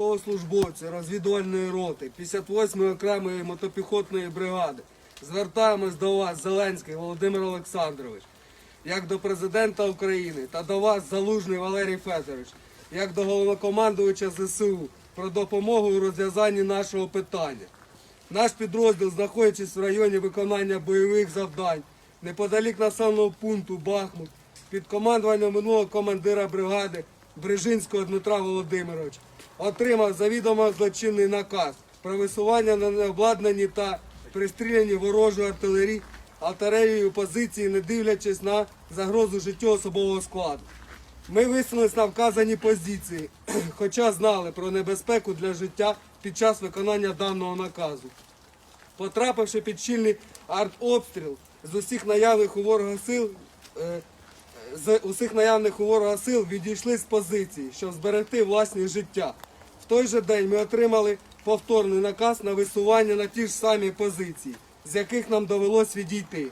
Військовослужбовці розвідувальної роти 58-ї окремої мотопіхотної бригади звертаємось до вас, Зеленський Володимир Олександрович, як до президента України та до вас, Залужний Валерій Федорович, як до головнокомандувача ЗСУ про допомогу у розв'язанні нашого питання. Наш підрозділ, знаходячись в районі виконання бойових завдань, неподалік населеного пункту Бахмут, під командуванням минулого командира бригади Брижинського Дмитра Володимировича, отримав завідомо злочинний наказ про висування на необладнані та пристріляні ворожої артилерії артилерією позиції, не дивлячись на загрозу життю особового складу. Ми висунулись на вказані позиції, хоча знали про небезпеку для життя під час виконання даного наказу. Потрапивши під щільний артобстріл з усіх наявних у ворога сил, е, з усіх наявних у ворога сил відійшли з позиції, щоб зберегти власні життя. Той же день ми отримали повторний наказ на висування на ті ж самі позиції, з яких нам довелось відійти.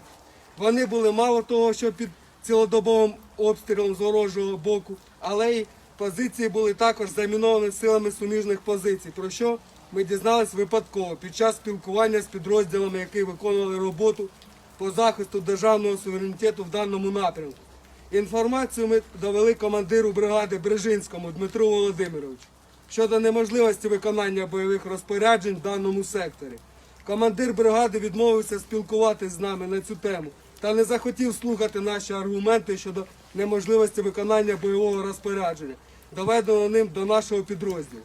Вони були мало того, що під цілодобовим обстрілом з ворожого боку, але й позиції були також заміновані силами суміжних позицій, про що ми дізнались випадково під час спілкування з підрозділами, які виконували роботу по захисту державного суверенітету в даному напрямку. Інформацію ми довели командиру бригади Брижинському Дмитру Володимировичу щодо неможливості виконання бойових розпоряджень в даному секторі. Командир бригади відмовився спілкуватися з нами на цю тему та не захотів слухати наші аргументи щодо неможливості виконання бойового розпорядження, доведеного ним до нашого підрозділу.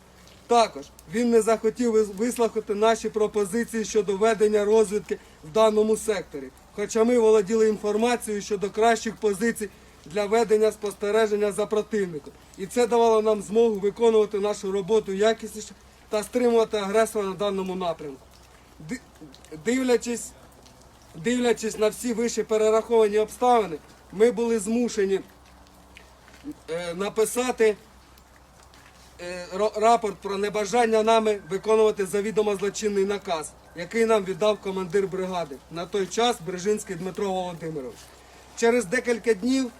Також він не захотів вислухати наші пропозиції щодо ведення розвідки в даному секторі, хоча ми володіли інформацією щодо кращих позицій для ведення спостереження за противником. І це давало нам змогу виконувати нашу роботу якісніше та стримувати агресора на даному напрямку. Дивлячись, дивлячись на всі вище перераховані обставини, ми були змушені е, написати е, рапорт про небажання нами виконувати завідомо злочинний наказ, який нам віддав командир бригади на той час Брижинський Дмитро Володимирович. Через декілька днів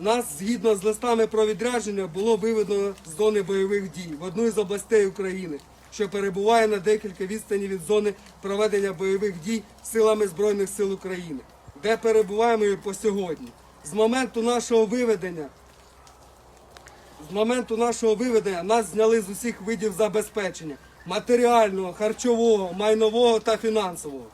нас, згідно з листами про відрядження, було виведено з зони бойових дій в одну із областей України, що перебуває на декілька відстані від зони проведення бойових дій силами Збройних сил України, де перебуваємо і по сьогодні. З моменту нашого виведення з моменту нашого виведення нас зняли з усіх видів забезпечення матеріального, харчового, майнового та фінансового.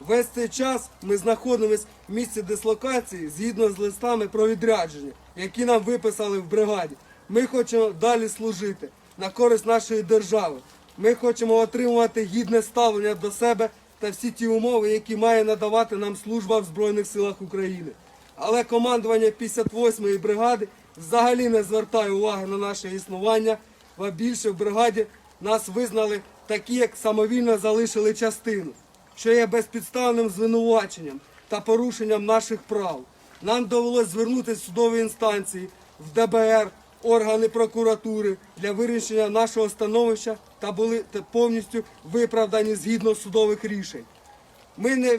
Весь цей час ми знаходимося в місці дислокації згідно з листами про відрядження, які нам виписали в бригаді. Ми хочемо далі служити на користь нашої держави. Ми хочемо отримувати гідне ставлення до себе та всі ті умови, які має надавати нам служба в Збройних силах України. Але командування 58-ї бригади взагалі не звертає уваги на наше існування, а більше в бригаді нас визнали такі, як самовільно залишили частину, що є безпідставним звинуваченням та порушенням наших прав. Нам довелось звернутися в судові інстанції, в ДБР, органи прокуратури для вирішення нашого становища та були повністю виправдані згідно судових рішень. Ми не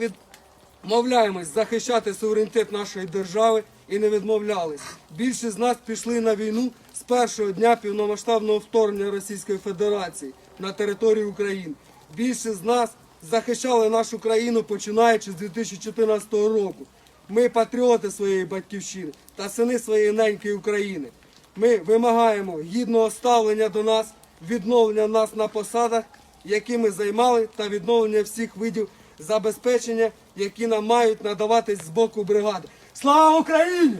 відмовляємось захищати суверенітет нашої держави і не відмовлялись. Більшість з нас пішли на війну з першого дня повномасштабного вторгнення Російської Федерації на територію України. Більшість з нас захищали нашу країну починаючи з 2014 року. Ми патріоти своєї батьківщини та сини своєї неньки України. Ми вимагаємо гідного ставлення до нас, відновлення нас на посадах, які ми займали, та відновлення всіх видів забезпечення, які нам мають надаватись з боку бригади. Слава Україні!